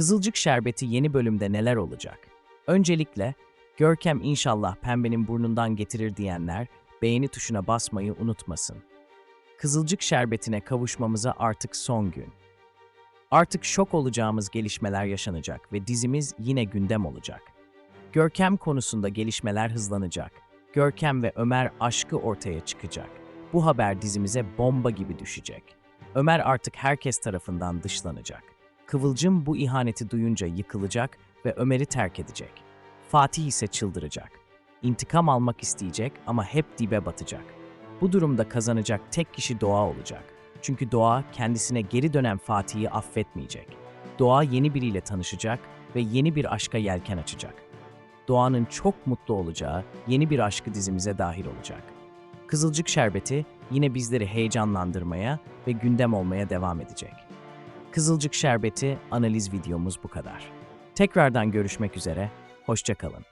Kızılcık Şerbeti yeni bölümde neler olacak? Öncelikle Görkem inşallah pembenin burnundan getirir diyenler beğeni tuşuna basmayı unutmasın. Kızılcık Şerbeti'ne kavuşmamıza artık son gün. Artık şok olacağımız gelişmeler yaşanacak ve dizimiz yine gündem olacak. Görkem konusunda gelişmeler hızlanacak. Görkem ve Ömer aşkı ortaya çıkacak. Bu haber dizimize bomba gibi düşecek. Ömer artık herkes tarafından dışlanacak. Kıvılcım bu ihaneti duyunca yıkılacak ve Ömer'i terk edecek. Fatih ise çıldıracak. İntikam almak isteyecek ama hep dibe batacak. Bu durumda kazanacak tek kişi Doğa olacak. Çünkü Doğa kendisine geri dönen Fatih'i affetmeyecek. Doğa yeni biriyle tanışacak ve yeni bir aşka yelken açacak. Doğan'ın çok mutlu olacağı yeni bir aşkı dizimize dahil olacak. Kızılcık Şerbeti yine bizleri heyecanlandırmaya ve gündem olmaya devam edecek. Kızılcık Şerbeti analiz videomuz bu kadar. Tekrardan görüşmek üzere, hoşçakalın.